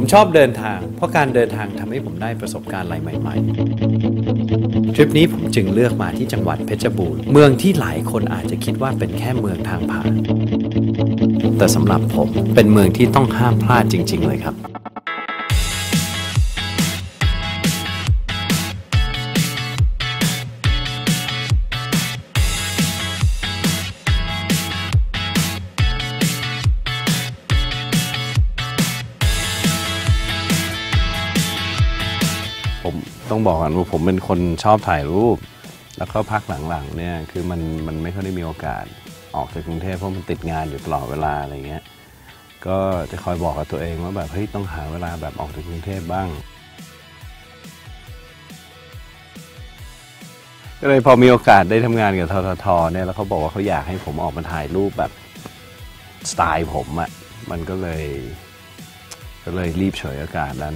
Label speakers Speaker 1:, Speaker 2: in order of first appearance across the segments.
Speaker 1: ผมชอบเดินทาง เพราะการเดินทางทำให้ผมได้ประสบการณ์อะไรใหม่ ๆ ทริปนี้ผมจึงเลือกมาที่จังหวัดเพชรบูรณ์ เมืองที่หลายคนอาจจะคิดว่าเป็นแค่เมืองทางผ่าน แต่สำหรับผมเป็นเมืองที่ต้องห้ามพลาดจริง ๆ เลยครับ ต้องบอกกันว่าผมเป็นคนชอบถ่ายรูป แล้วก็พักหลังๆเนี่ยคือมันมันไม่ค่อยได้มีโอกาสออกจากกรุงเทพเพราะมันติดงานอยู่ตลอดเวลาอะไรเงี้ยก็จะคอยบอกกับตัวเองว่าแบบเฮ้ยต้องหาเวลาแบบออกจากกรุงเทพบ้างก็เลยพอมีโอกาสได้ทำงานกับทททเนี่ยแล้วเขาบอกว่าเขาอยากให้ผมออกมาถ่ายรูปแบบสไตล์ผมอะ่ะมันก็เลย ก็เลยรีบเฉยโอกาสนั้น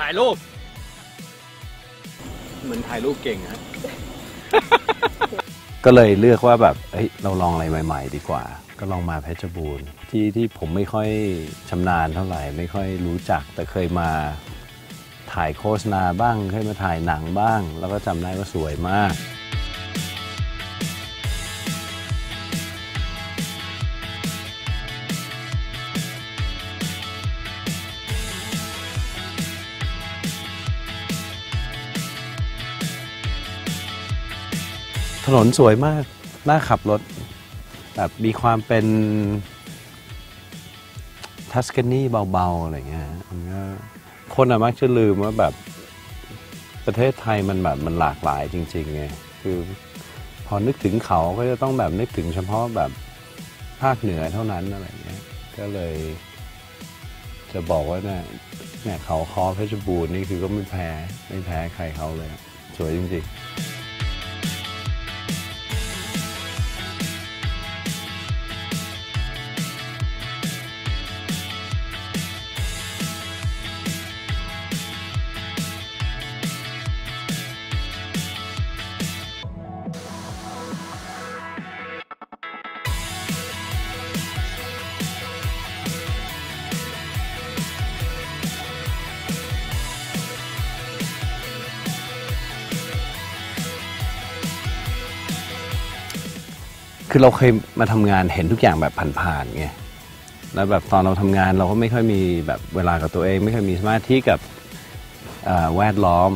Speaker 2: ถ่ายรูป
Speaker 1: เหมือนถ่ายรูปเก่งฮะ ก็เลยเลือกว่าแบบเฮ้ยเราลองอะไรใหม่ ๆ ดีกว่า ก็ลองมาเพชรบูรณ์ที่ที่ผมไม่ค่อยชำนาญเท่าไหร่ ไม่ค่อยรู้จัก แต่เคยมาถ่ายโฆษณาบ้าง เคยมาถ่ายหนังบ้าง แล้วก็จำได้ว่าสวยมาก ถนนสวยมาก น่าขับรถ แบบมีความเป็นทัสกานีเบา ๆ อะไรเงี้ยคนอะมักจะลืมว่าแบบประเทศไทยมันแบบมันหลากหลายจริงๆไงคือพอนึกถึงเขาก็จะต้องแบบนึกถึงเฉพาะแบบภาคเหนือเท่านั้นอะไรเงี้ยก็เลย จะบอกว่าเนี่ยเนี่ยเขาคอเพชรบูรณ์นี่คือก็ไม่แพ้ ไม่แพ้ใครเขาเลย สวยจริงๆ คือเราเคยมาทำงานเห็นทุกอย่างแบบผ่านๆไงแล้วแบบตอนเราทำงานเราก็ไม่ค่อยมีแบบเวลากับตัวเอง ไม่ค่อยมีสมาธิกับแวดล้อม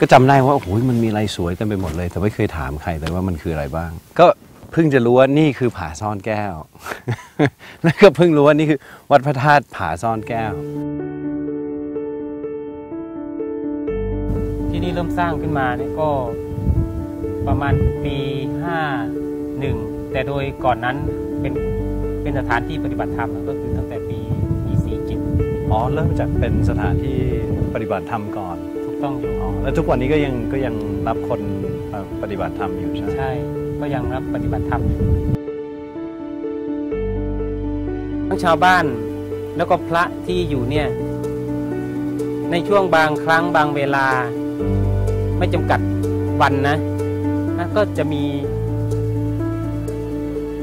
Speaker 1: ก็จำได้ว่าโอ้โหมันมีอะไรสวยเต็มไปหมดเลย แต่ไม่เคยถามใครเลยว่ามันคืออะไรบ้าง ก็เพิ่งจะรู้ว่านี่คือผาซ่อนแก้ว แล้วก็เพิ่งรู้ว่านี่คือวัดพระธาตุผาซ่อนแก้ว
Speaker 2: ที่นี่เริ่มสร้างขึ้นมาเนี่ยก็ประมาณปี51 แต่โดยก่อนนั้นเป็นเป็นสถานที่ปฏิบัติธรรมก็คือตั้งแต่ปีปี47
Speaker 1: อ๋อเริ่มจากเป็นสถานที่ปฏิบัติธรรมก่อน
Speaker 2: ถูกต้องอยู่
Speaker 1: อ๋อแล้วทุกวันนี้ก็ยังก็ยังรับคนมาปฏิบัติธรรมอยู่ใช่ไหม
Speaker 2: ใช่ก็ยังรับปฏิบัติธรรมอยู่ทั้งชาวบ้านแล้วก็พระที่อยู่เนี่ยในช่วงบางครั้งบางเวลา ไม่จำกัดวันนะนะก็จะมี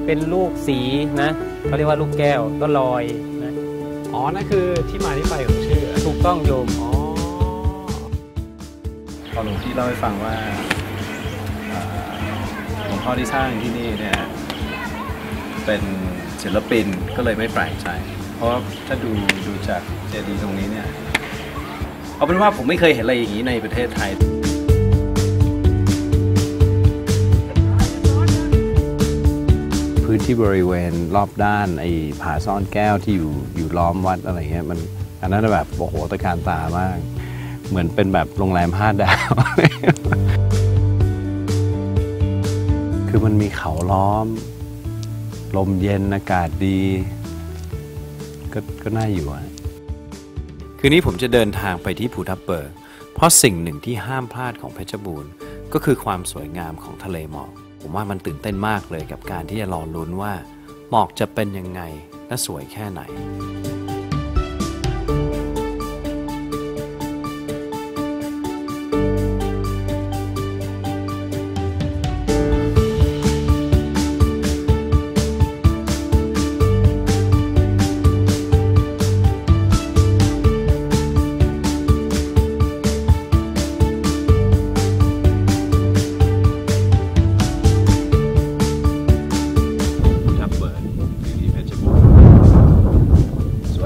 Speaker 2: เป็นลูกสีนะเขาเรียกว่าลูกแก้วก็ลอยนะ
Speaker 1: อ๋อ นั่นคือที่มาที่ไปของชื่อ
Speaker 2: ถูกต้องโยม
Speaker 1: อ๋อพอหลวงพี่เล่าให้ฟังว่าอ่าหลวงพ่อที่สร้างที่นี่เนี่ยเป็นศิลปินก็เลยไม่แปลกใจ เพราะว่าถ้าดูดูจากเจดีย์ตรงนี้เนี่ยเอาเป็นว่าผมไม่เคยเห็นอะไรอย่างนี้ในประเทศไทย พื้นที่บริเวณรอบด้านไอ้ผาซ่อนแก้วที่อยู่อยู่ล้อมวัดอะไรเงี้ยมันอันนั้นแบบโอ้โหตะการตามาก เหมือนเป็นแบบโรงแรมห้าดาว คือมันมีเขาล้อม ลมเย็นอากาศดี ก็ก็น่าอยู่อะคืนนี้ผมจะเดินทางไปที่ภูทับเบิกเพราะสิ่งหนึ่งที่ห้ามพลาดของเพชรบูรณ์ ก็คือความสวยงามของทะเลหมอก ผมว่ามันตื่นเต้นมากเลยกับการที่จะรอลุ้นว่าหมอกจะเป็นยังไงและสวยแค่ไหน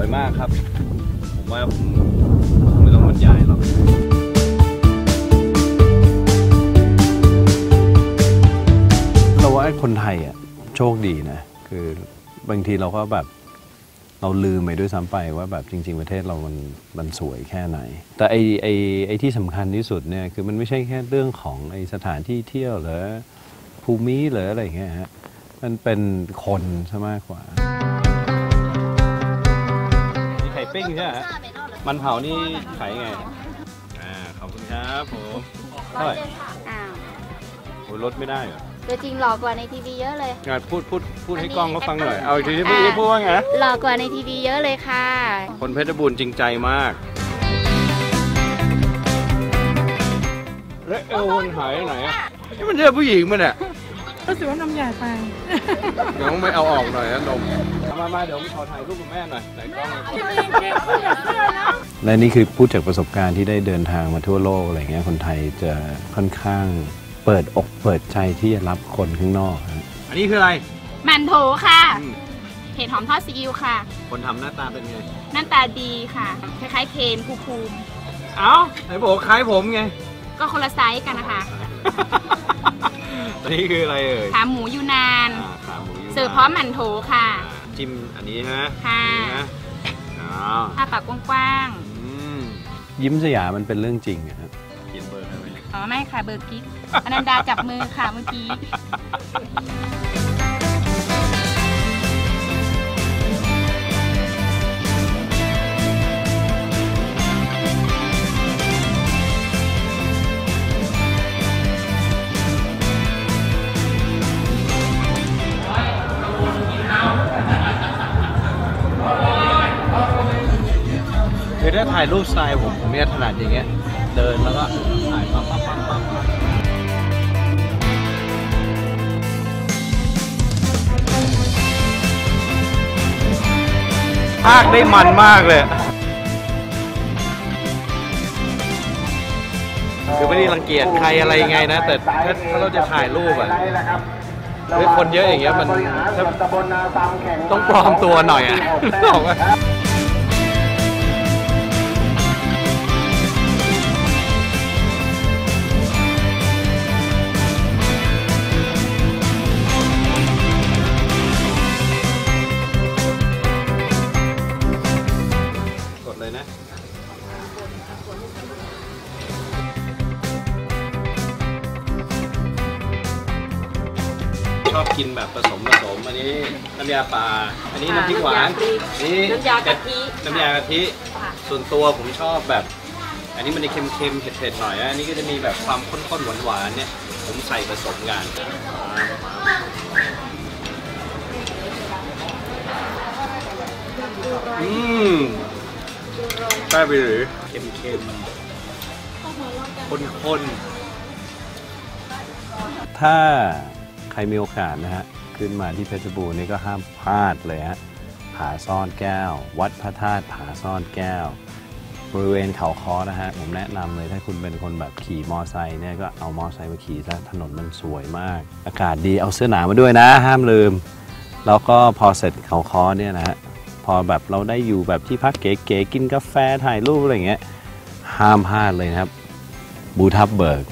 Speaker 1: วยมากครับ ผมว่าผมไม่ต้องบรรยายหรอกเราว่าคนไทยอะโชคดีนะ คือบางทีเราก็แบบเราลืมไปด้วยซ้ำไปว่าแบบจริง ๆ ประเทศเรามันมันสวยแค่ไหน แต่ไอไอไอที่สำคัญที่สุดเนี่ยคือมันไม่ใช่แค่เรื่องของไอสถานที่เที่ยวหรือภูมิหรืออะไรอย่างเงี้ยฮะมันเป็นคนซะมากกว่า ปิ้งใช่ไหมฮะมันเผานี่ขายยังไง อ่า ขอบคุณครับผมเท่าไหร่
Speaker 3: อ้าว
Speaker 1: โอ้ยลดไม่ได้เหรอ
Speaker 3: ตัวจริงหล่อกว่าในทีวีเยอะเลย
Speaker 1: งานพูดพูดพูดให้กล้องเขาฟังหน่อย เอาอีกทีที่พูดที่พูดว่าไงนะ
Speaker 3: หล่อกว่าในทีวีเยอะเลยค่ะ
Speaker 1: คนเพชรบูรณ์จริงใจมาก แล้วเอวมันหายไปไหนอะนี่มันเจอผู้หญิงมันอะ
Speaker 4: รู้สึกว่าน้ำใหญ่ไป
Speaker 1: เดี๋ยวไม่เอาออกหน่อยนะนมมามาเดี๋ยวผมขอถ่ายรูปกับแม่หน่อยไหนกล้องและนี่คือพูดจากประสบการณ์ที่ได้เดินทางมาทั่วโลกอะไรเงี้ยคนไทยจะค่อนข้างเปิดอกเปิดใจที่จะรับคนข้างนอกฮะอันนี้คืออะไร
Speaker 5: มันโถค่ะ
Speaker 1: อืม
Speaker 5: เห็ดหอมทอดซีอิ๊วค่ะ
Speaker 1: คนทำหน้าตาเป็นไง
Speaker 5: หน้าตาดีค่ะ คล้ายๆเคนภูภูมิ
Speaker 1: เอ้าไหนบอกว่าคล้ายผมไง
Speaker 5: ก็คนละไซส์กันนะคะ
Speaker 1: อันนี้คืออะไรเอ่ย
Speaker 5: ขาหมูยูนาน
Speaker 1: อ่าขาหมูยูนาน
Speaker 5: เสิร์ฟพร้อมมันโถค่ะ
Speaker 1: อ่าจิ้มอันนี้ฮะ
Speaker 5: ค่ะ
Speaker 1: อันนี้นะอ้าว
Speaker 5: อ้าปากกว้าง
Speaker 1: อืมยิ้มสยามมันเป็นเรื่องจริงอะครับเขียนเบอร์ได้ไหม
Speaker 5: ๆอ๋อไม่ค่ะเบอร์กิ๊กอนันดาจับมือค่ะเมื่อกี้า
Speaker 1: ถ่ายรูปสไตล์ผมผมเนี่ยถนัดอย่างเงี้ย เดินแล้วก็ถ่ายปั๊บปั๊บปั๊บปั๊บภาคได้มันมากเลย คือไม่ได้รังเกียจใครอะไรยังไงนะ แต่ถ้าถ้าเราจะถ่ายรูปอะหรือคนเยอะอย่างเงี้ยมันต้องปลอมตัวหน่อยอะ เลยนะชอบกินแบบผสมผสมอันนี้น้ำยาปลาอันนี้น้ำพริกหวานนี่
Speaker 5: น้ำยากะทิ
Speaker 1: น้ำยากะทิ ส่วนตัวผมชอบแบบ อันนี้มันจะเค็มๆเผ็ดๆหน่อยนะอันนี้ก็จะมีแบบความข้นๆหวานๆเนี่ย ผมใส่ผสมกันอืม ได้ไปหรือเค็มๆข้นๆถ้าใครมีโอกาสนะฮะ ขึ้นมาที่เพชรบูรณ์นี่ก็ห้ามพลาดเลยฮะผาซ่อนแก้ว วัดพระธาตุผาซ่อนแก้ว บริเวณเขาคอนะฮะ ผมแนะนำเลยถ้าคุณเป็นคนแบบขี่มอไซค์เนี่ยก็เอามอไซค์มาขี่ซะถนนมันสวยมาก อากาศดีเอาเสื้อหนาวมาด้วยนะ ห้ามลืม แล้วก็พอเสร็จเขาคอเนี่ยนะฮะ พอแบบเราได้อยู่แบบที่พักเก๋ๆกินกาแฟถ่ายรูปอะไรเงี้ยห้ามพลาดเลยนะครับบูทับเบิร์ก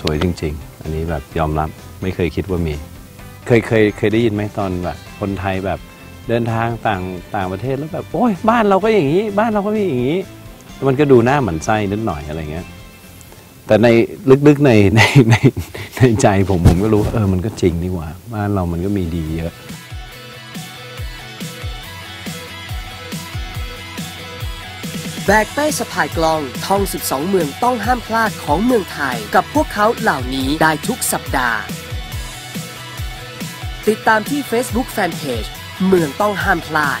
Speaker 1: สวยจริง ๆ อันนี้แบบยอมรับไม่เคยคิดว่ามี เคยเคยเคยได้ยินไหมตอนแบบคนไทยแบบเดินทางต่างต่างประเทศแล้วแบบโอ้ยบ้านเราก็อย่างนี้ บ้านเราก็มีอย่างนี้ มันก็ดูหน้าหมันไส้นิดหน่อยอะไรเงี้ยแต่ในลึกๆในในในในใจผมผมก็รู้เออมันก็จริงนี่หว่า บ้านเรามันก็มีดีเยอะ
Speaker 6: แบกเป้สะพายกลองท่อง 12 เมืองต้องห้ามพลาดของเมืองไทย กับพวกเขาเหล่านี้ได้ทุกสัปดาห์ ติดตามที่ Facebook Fanpage เมืองต้องห้ามพลาด